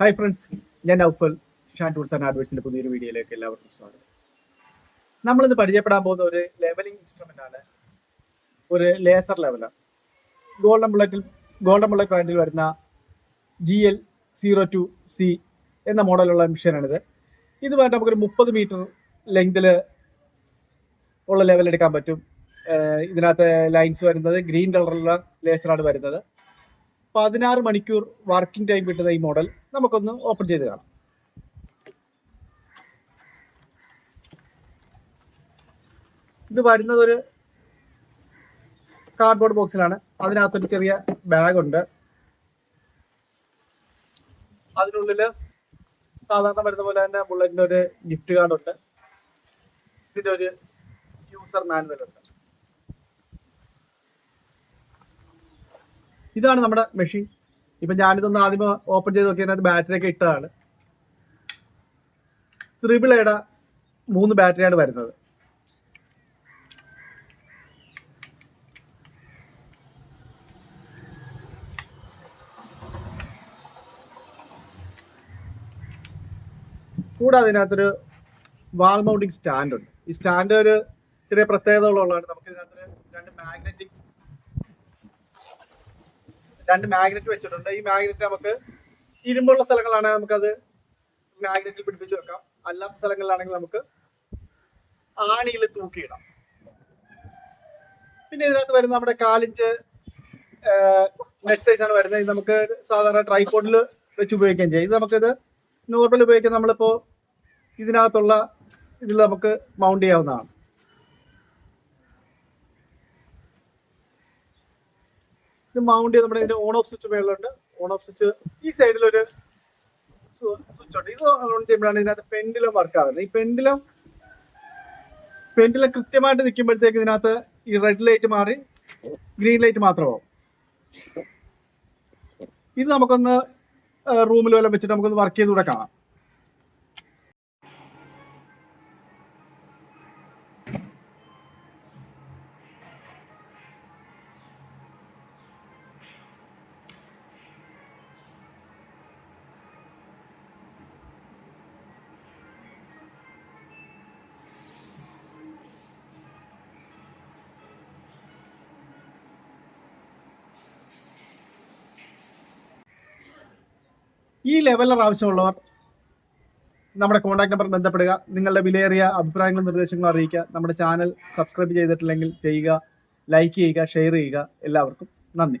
Hi friends ഞാൻ Naufal Shan tools and ആഡ്വേഴ്സിന്റെ പുതിയൊരു വീഡിയോയിലേക്ക് എല്ലാവർക്കും സ്വാഗതം. നമ്മളിന്ന് പരിചയപ്പെടാൻ പോകുന്ന ഒരു ലെവലിംഗ് ഇൻസ്ട്രുമെന്റ് ആണ്. ഒരു ലേസർ ലെവലർ ഗോൾഡൻ ബുള്ളറ്റിൽ ഗോൾഡൻ ബുള്ളറ്റ് ബ്രാൻഡിൽ വരുന്ന G L zero two C എന്ന മോഡലുള്ള മെഷീനാണിത് ഇത് വേണ്ട നമുക്കൊരു മുപ്പത് മീറ്റർ ലെങ്തിൽ ഉള്ള ലെവൽ എടുക്കാൻ പറ്റും. ഇതിനകത്ത് ലൈൻസ് വരുന്നത് ഗ്രീൻ കളറുള്ള ലേസറാണ് വരുന്നത്. പതിനാറ് മണിക്കൂർ വർക്കിംഗ് ടൈം കിട്ടുന്ന ഈ മോഡൽ നമുക്കൊന്ന് ഓപ്പൺ ചെയ്ത് കാണാം. ഇത് വരുന്നത് ഒരു കാർഡ്ബോർഡ് ബോക്സിലാണ് അതിനകത്തൊരു ചെറിയ ബാഗുണ്ട് അതിനുള്ളിൽ സാധാരണ വരുന്ന പോലെ തന്നെ ബുള്ളറ്റിന്റെ ഒരു ഗിഫ്റ്റ് കാർഡ് ഉണ്ട്. ഇതിന്റെ ഒരു യൂസർ മാനുവൽ ഉണ്ട്. ഇതാണ് നമ്മുടെ മെഷീൻ ഇപ്പൊ ഞാനിതൊന്ന് ആദ്യം ഓപ്പൺ ചെയ്ത് നോക്കിയതിനകത്ത് ബാറ്ററി ഒക്കെ ഇട്ടതാണ്. ത്രിബിൾ എയുടെ മൂന്ന് ബാറ്ററിയാണ് വരുന്നത്. കൂടാതെ ഇതിനകത്തൊരു വാൾ മൗണ്ടിങ് സ്റ്റാൻഡ് ഉണ്ട്. ഈ സ്റ്റാൻഡ് ഒരു ചെറിയ പ്രത്യേകതകളുള്ളതാണ്. നമുക്ക് ഇതിനകത്ത് രണ്ട് മാഗ്നറ്റിക് രണ്ട് മാഗ്നറ്റ് വെച്ചിട്ടുണ്ട്. ഈ മാഗ്നറ്റ് നമുക്ക് ഇരുമ്പുള്ള സ്ഥലങ്ങളാണെങ്കിൽ നമുക്കത് മാഗ്നറ്റിൽ പിടിപ്പിച്ച് വെക്കാം. അല്ലാത്ത സ്ഥലങ്ങളിലാണെങ്കിൽ നമുക്ക് ആണിയിൽ തൂക്കിയിടാം. പിന്നെ ഇതിനകത്ത് വരുന്ന നമ്മുടെ കാലിഞ്ച് നെറ്റ് സൈസ് ആണ് വരുന്നത്. ഇത് നമുക്ക് സാധാരണ ട്രൈപോഡിൽ വെച്ച് ഉപയോഗിക്കുകയും ചെയ്യും. ഇത് നമുക്കിത് നോർമൽ ഉപയോഗിക്കാൻ നമ്മളിപ്പോൾ ഇതിനകത്തുള്ള ഇതിൽ നമുക്ക് മൗണ്ട് ചെയ്യാവുന്നതാണ്. ഇത് മൗണ്ട് ചെയ്ത് നമ്മുടെ ഇതിന്റെ ഓൺ ഓഫ് സ്വിച്ച് മേളിലുണ്ട്. ഓൺ ഓഫ് സ്വിച്ച് ഈ സൈഡിൽ ഒരു സ്വിച്ച് ഉണ്ട്. ഇത് ഓൺ ചെയ്യുമ്പോഴാണ് ഇതിനകത്ത് പെൻഡിലും വർക്ക് ആകുന്നത് ഈ പെൻഡിലും പെൻഡിലും കൃത്യമായിട്ട് നിൽക്കുമ്പോഴത്തേക്ക് ഇതിനകത്ത് ഈ റെഡ് ലൈറ്റ് മാറി ഗ്രീൻ ലൈറ്റ് മാത്രമാവും. ഇത് നമുക്കൊന്ന് റൂമിൽ വല്ലതും വെച്ചിട്ട് നമുക്കൊന്ന് വർക്ക് ചെയ്തുകൂടെ കാണാം. ഈ ലെവലർ ആവശ്യമുള്ളവർ നമ്മുടെ കോൺടാക്ട് നമ്പർ ബന്ധപ്പെടുക നിങ്ങളുടെ വിലയേറിയ അഭിപ്രായങ്ങളും നിർദ്ദേശങ്ങളും അറിയിക്കുക നമ്മുടെ ചാനൽ സബ്സ്ക്രൈബ് ചെയ്തിട്ടില്ലെങ്കിൽ ചെയ്യുക ലൈക്ക് ചെയ്യുക ഷെയർ ചെയ്യുക. എല്ലാവർക്കും നന്ദി.